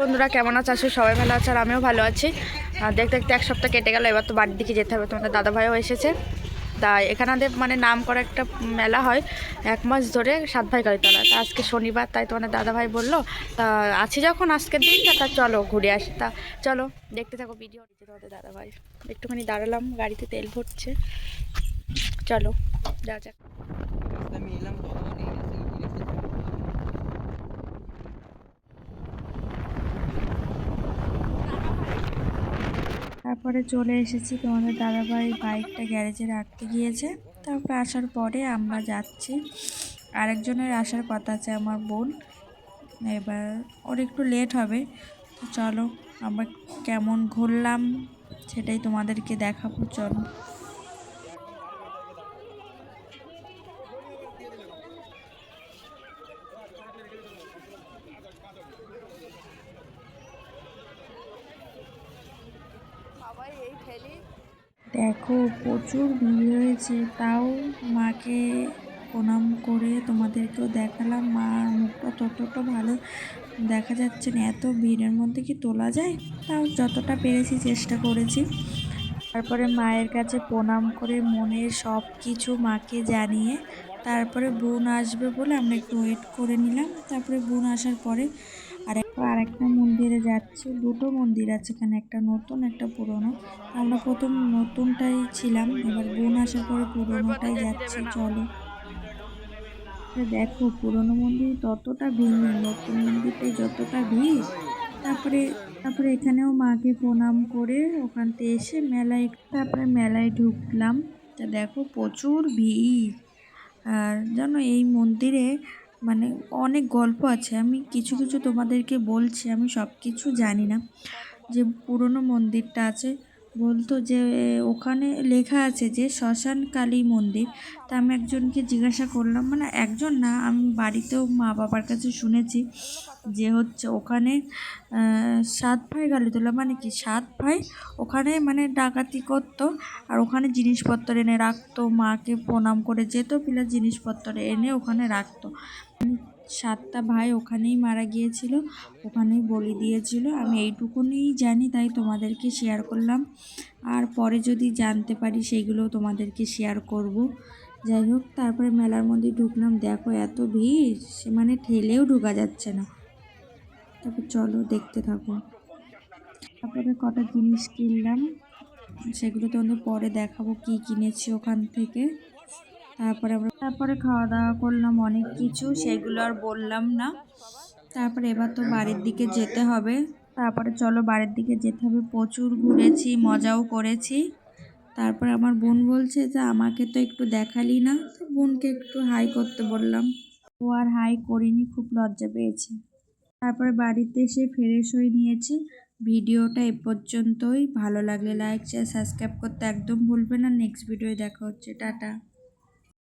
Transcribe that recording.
বন্ধুরা, কেমন আছে? আসলে সবাই ভালো আছে আর আমিও ভালো আছি। দেখতে দেখতে এক সপ্তাহ কেটে গেল, এবার তো বাড়ির দিকে যেতে হবে। তোমাদের দাদা ভাইও এসেছে। তা এখানে মানে নাম করা একটা মেলা হয়, এক মাস ধরে সাত ভাই গাড়িতলা তা আজকে শনিবার, তাই তোমাদের দাদা ভাই বলল, তা আছি যখন আজকের দিনটা তা চলো ঘুরে আসি। তা চলো, দেখতে থাকো ভিডিও তোমাদের দাদা ভাই একটুখানি দাঁড়ালাম, গাড়িতে তেল ভরছে। চলো যা যাক আমি এলাম তখন এই রাস্তায় তারপরে চলে এসেছি তোমাদের দাদাভাই বাইকটা গ্যারেজে রাখতে গিয়েছে। তারপরে আসার পরে আমরা যাচ্ছি। আরেকজনের আসার কথা আছে আমার বোন। এবার ওর একটু লেট হবে। তো চলো আমরা কেমন ঘুরলাম সেটাই তোমাদেরকে দেখাবো, চলো। দেখো, প্রচুর ভিড় হয়েছে তাও মাকে প্রণাম করে তোমাদেরকেও দেখালাম। মার মুখটা ততটা ভালো দেখা যাচ্ছে না, এত ভিড়ের মধ্যে কি তোলা যায়? তাও যতটা পেরেছি চেষ্টা করেছি। তারপরে মায়ের কাছে প্রণাম করে মনের সব কিছু মাকে জানিয়ে, তারপরে বোন আসবে বলে আমরা একটু ওয়েট করে নিলাম। তারপরে বোন আসার পরে আরেকটা আরেকটা মন্দিরে যাচ্ছি। দুটো মন্দির আছে এখানে, একটা নতুন, একটা পুরনো। আমরা প্রথম নতুনটাই ছিলাম, এবার বোন আসার পরে পুরনোটাই যাচ্ছি, চলো। দেখো, পুরনো মন্দির ততটা ভিড় নেই নতুন মন্দিরটাই যতটা ভিড়, তারপরে তারপরে এখানেও মাকে প্রণাম করে ওখান থেকে এসে মেলায়, তারপরে মেলায় ঢুকলাম। তা দেখো, প্রচুর ভিড়। আর জানো, এই মন্দিরে মানে অনেক গল্প আছে। আমি কিছু কিছু তোমাদেরকে বলছি, আমি সব কিছু জানি না। যে পুরনো মন্দিরটা আছে বলতো যে, ওখানে লেখা আছে যে, শ্মশান কালী মন্দির। তা আমি একজনকে জিজ্ঞাসা করলাম মানে একজন না, আমি বাড়িতেও মা বাবার কাছে শুনেছি যে হচ্ছে ওখানে সাত ভাই গালি তোলা মানে কি? সাত ভাই ওখানে মানে ডাকাতি করতো আর ওখানে জিনিসপত্র এনে রাখতো, মাকে প্রণাম করে যেত, পিলার জিনিসপত্র এনে ওখানে রাখতো। সাতটা ভাই ওখানেই মারা গিয়েছিল, ওখানেই বলি দিয়েছিল। আমি এইটুকুনি জানি, তাই তোমাদেরকে শেয়ার করলাম। আর পরে যদি জানতে পারি, সেইগুলো তোমাদেরকে শেয়ার করব। যাই হোক, তারপরে মেলার মধ্যে ঢুকলাম। দেখো, এত ভিড়, সে মানে ঠেলেও ঢুকা যাচ্ছে না। তারপর চলো, দেখতে থাকো। তারপরে কটা জিনিস কিনলাম, সেগুলো তোমাদের পরে দেখাবো, কি কিনেছি ওখান থেকে। তারপরে তারপরে খাওয়া দাওয়া করলাম অনেক কিছু, সেগুলো আর বললাম না। তারপরে এবার তো বাড়ির দিকে যেতে হবে। তারপরে চলো বাড়ির দিকে যেতে হবে। প্রচুর ঘুরেছি, মজাও করেছি। তারপরে আমার বোন বলছে যে, আমাকে তো একটু দেখালি না? বোনকে একটু হাই করতে বললাম। ও আর হাই করিনি, খুব লজ্জা পেয়েছে। তারপরে বাড়িতে এসে ফ্রেশ হয়ে নিয়েছি। ভিডিওটা এ পর্যন্তই। ভালো লাগলে লাইক শেয়ার সাবস্ক্রাইব করতে একদম ভুলবে না। নেক্সট ভিডিওয় দেখা হচ্ছে। টাটা।